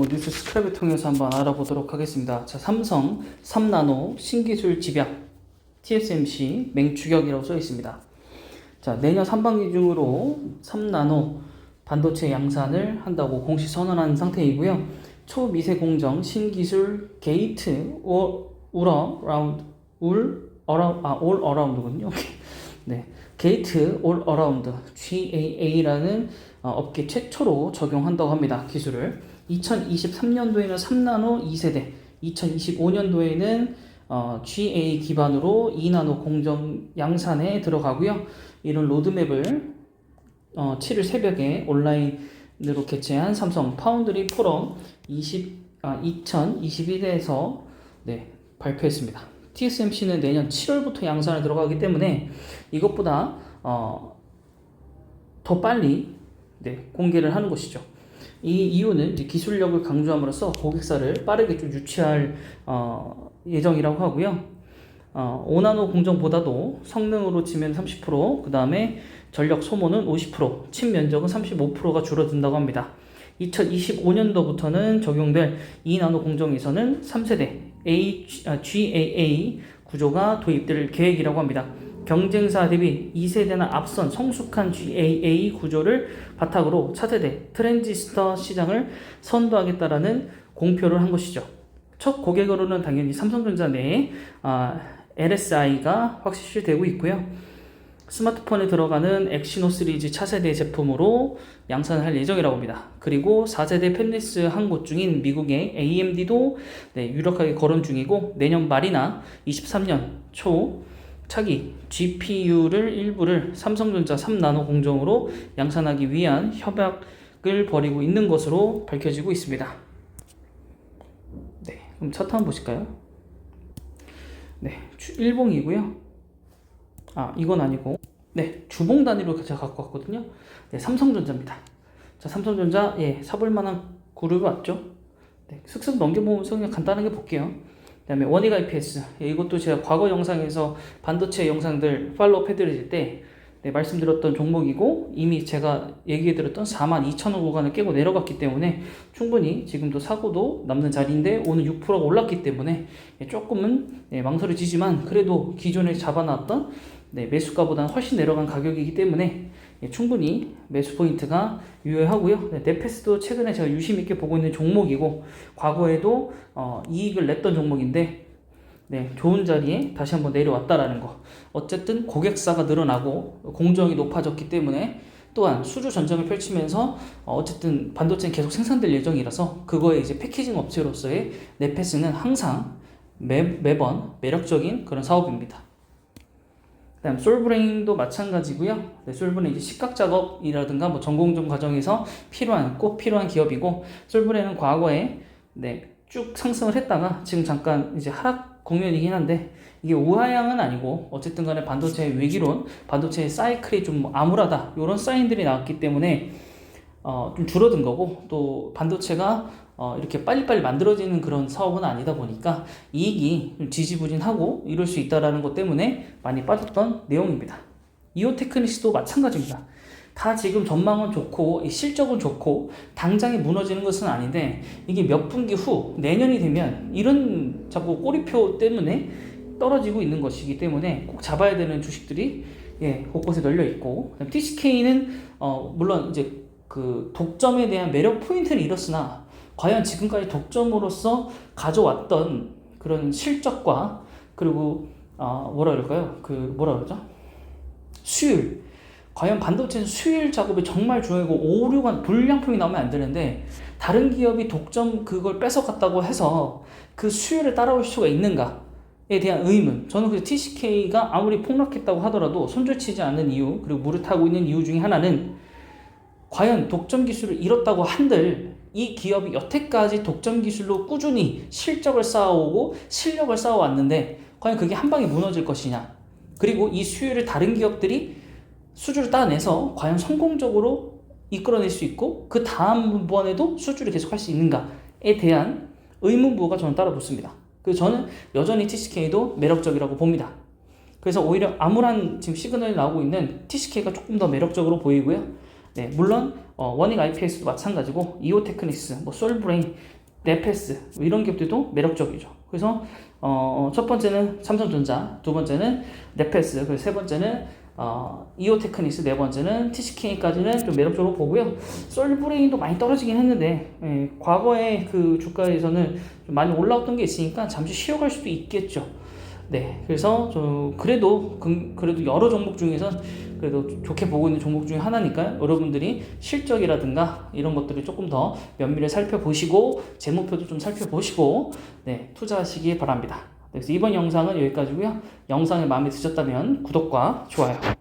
뭐 뉴스 스크랩을 통해서 한번 알아보도록 하겠습니다. 자, 삼성 3나노 신기술 집약 TSMC 맹추격이라고 써 있습니다. 자, 내년 상반기 중으로 3나노 반도체 양산을 한다고 공식 선언한 상태이고요. 초미세 공정 신기술 게이트 올 우러 라운드 울 어라 아올 어라운드군요. 네. 게이트 올 어라운드 GAA라는 어, 업계 최초로 적용한다고 합니다. 기술을 2023년도에는 3나노 2세대, 2025년도에는 어, GA 기반으로 2나노 공정 양산에 들어가고요. 이런 로드맵을 어, 7일 새벽에 온라인으로 개최한 삼성 파운드리 포럼 20, 아, 2021에서 네, 발표했습니다. TSMC는 내년 7월부터 양산에 들어가기 때문에 이것보다 어, 더 빨리 네, 공개를 하는 것이죠. 이 이유는 이제 기술력을 강조함으로써 고객사를 빠르게 좀 유치할 어, 예정이라고 하고요. 어, 5나노 공정보다도 성능으로 치면 30%, 그 다음에 전력 소모는 50%, 칩 면적은 35%가 줄어든다고 합니다. 2025년도부터는 적용될 2나노 공정에서는 3세대 A, 아, GAA 구조가 도입될 계획이라고 합니다. 경쟁사 대비 2세대나 앞선 성숙한 GAA 구조를 바탕으로 차세대 트랜지스터 시장을 선도하겠다라는 공표를 한 것이죠. 첫 고객으로는 당연히 삼성전자 내에 아, LSI가 확실시되고 있고요. 스마트폰에 들어가는 엑시노 시리즈 차세대 제품으로 양산을 할 예정이라고 합니다. 그리고 4세대 펜리스 한 곳 중인 미국의 AMD도 네, 유력하게 거론 중이고 내년 말이나 23년 초 차기 GPU를 일부를 삼성전자 3나노 공정으로 양산하기 위한 협약을 벌이고 있는 것으로 밝혀지고 있습니다. 네, 그럼 차트 한번 보실까요? 네, 주- 일봉이고요. 아, 이건 아니고. 네, 주봉 단위로 제가 갖고 왔거든요. 네, 삼성전자입니다. 자, 삼성전자, 예, 사볼 만한 그룹이 왔죠. 네, 슥슥 넘겨보면서 그냥 간단하게 볼게요. 그 다음에 원익 IPS. 예, 이것도 제가 과거 영상에서 반도체 영상들 팔로우 해드릴 때 네, 말씀드렸던 종목이고 이미 제가 얘기해드렸던 4만 2천 원 구간을 깨고 내려갔기 때문에 충분히 지금도 사고도 남는 자리인데 오늘 6%가 올랐기 때문에 예, 조금은 네, 망설여지지만 그래도 기존에 잡아놨던 네, 매수가보다는 훨씬 내려간 가격이기 때문에 예, 충분히 매수 포인트가 유효하고요. 네, 네페스도 최근에 제가 유심 있게 보고 있는 종목이고 과거에도 어, 이익을 냈던 종목인데 네, 좋은 자리에 다시 한번 내려왔다라는 거. 어쨌든 고객사가 늘어나고 공정이 높아졌기 때문에 또한 수주 전쟁을 펼치면서 어, 어쨌든 반도체는 계속 생산될 예정이라서 그거에 이제 패키징 업체로서의 네페스는 항상 매, 매번 매력적인 그런 사업입니다. 그다음 솔브레인도 마찬가지고요. 네, 솔브레인 이제 식각 작업이라든가 뭐 전공정 과정에서 필요한 꼭 필요한 기업이고 솔브레인은 과거에 네, 쭉 상승을 했다가 지금 잠깐 이제 하락 국면이긴 한데 이게 우하향은 아니고 어쨌든 간에 반도체 위기론, 반도체 사이클이 좀 암울하다 이런 사인들이 나왔기 때문에 어, 좀 줄어든 거고 또 반도체가 어, 이렇게 빨리빨리 만들어지는 그런 사업은 아니다 보니까 이익이 좀 지지부진하고 이럴 수 있다라는 것 때문에 많이 빠졌던 내용입니다. 이오 테크니스도 마찬가지입니다. 다 지금 전망은 좋고 이 실적은 좋고 당장에 무너지는 것은 아닌데 이게 몇 분기 후 내년이 되면 이런 자꾸 꼬리표 때문에 떨어지고 있는 것이기 때문에 꼭 잡아야 되는 주식들이 예, 곳곳에 널려 있고 TCK는 어, 물론 이제 그 독점에 대한 매력 포인트는 잃었으나 과연 지금까지 독점으로서 가져왔던 그런 실적과 그리고 어, 뭐라 그럴까요? 그 뭐라 그러죠? 수율 과연 반도체는 수율 작업이 정말 중요하고 오류가 불량품이 나오면 안 되는데 다른 기업이 독점 그걸 뺏어갔다고 해서 그 수율을 따라올 수가 있는가에 대한 의문. 저는 그 TCK가 아무리 폭락했다고 하더라도 손절치지 않는 이유 그리고 물을 타고 있는 이유 중에 하나는 과연 독점 기술을 잃었다고 한들 이 기업이 여태까지 독점 기술로 꾸준히 실적을 쌓아오고 실력을 쌓아왔는데 과연 그게 한 방에 무너질 것이냐. 그리고 이 수율을 다른 기업들이 수주를 따내서 과연 성공적으로 이끌어낼 수 있고 그 다음번에도 수주를 계속할 수 있는가에 대한 의문부호가 저는 따라 붙습니다. 그래서 저는 여전히 TCK도 매력적이라고 봅니다. 그래서 오히려 암울한 지금 시그널이 나오고 있는 TCK가 조금 더 매력적으로 보이고요. 네, 물론 어, 원익 IPS도 마찬가지고 이오테크닉스, 뭐 솔브레인, 네페스 뭐 이런 기업들도 매력적이죠. 그래서 어, 첫 번째는 삼성전자, 두 번째는 네페스, 그리고 세 번째는 어, 이오테크닉스, 네 번째는 TCK까지는 좀 매력적으로 보고요. 솔브레인도 많이 떨어지긴 했는데 예, 과거에 그 주가에서는 좀 많이 올라왔던 게 있으니까 잠시 쉬어갈 수도 있겠죠. 네, 그래서 저 그래도 그, 그래도 여러 종목 중에서 그래도 좋게 보고 있는 종목 중에 하나니까 여러분들이 실적이라든가 이런 것들을 조금 더 면밀히 살펴보시고 제 목표도 좀 살펴보시고 네 투자하시기 바랍니다. 그래서 이번 영상은 여기까지고요. 영상이 마음에 드셨다면 구독과 좋아요.